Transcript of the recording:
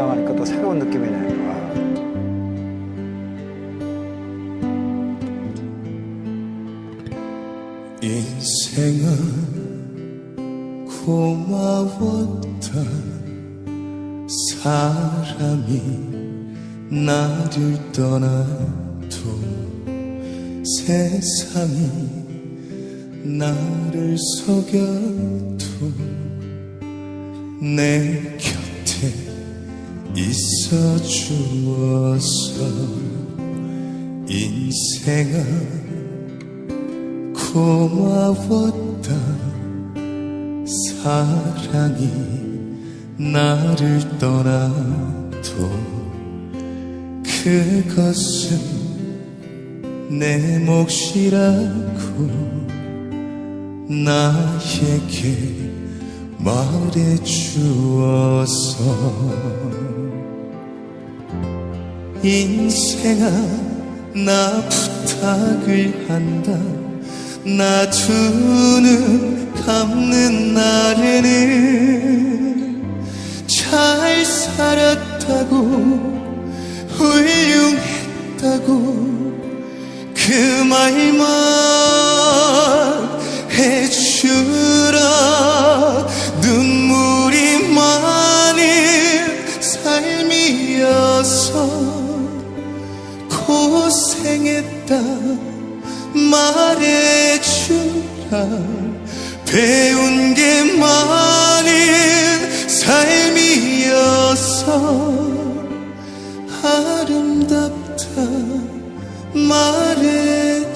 생각하니까 또 새로운 느낌이 네요. 아. 인생은 고마웠던 사람이 나를 떠나도 세상이 나를 속여도 내 곁에 있어 주어서 인생아 고마웠다 사랑이 나를 떠나도 그것은 내 몫이라고 나에게 말해 주어서 인생아 나 부탁을 한다. 나두눈 감는 날에는 잘 살았다고 훌륭했다고 그 말만 고생했다. 말해주라. 배운 게 많은 삶이어서 아름답다. 말해주라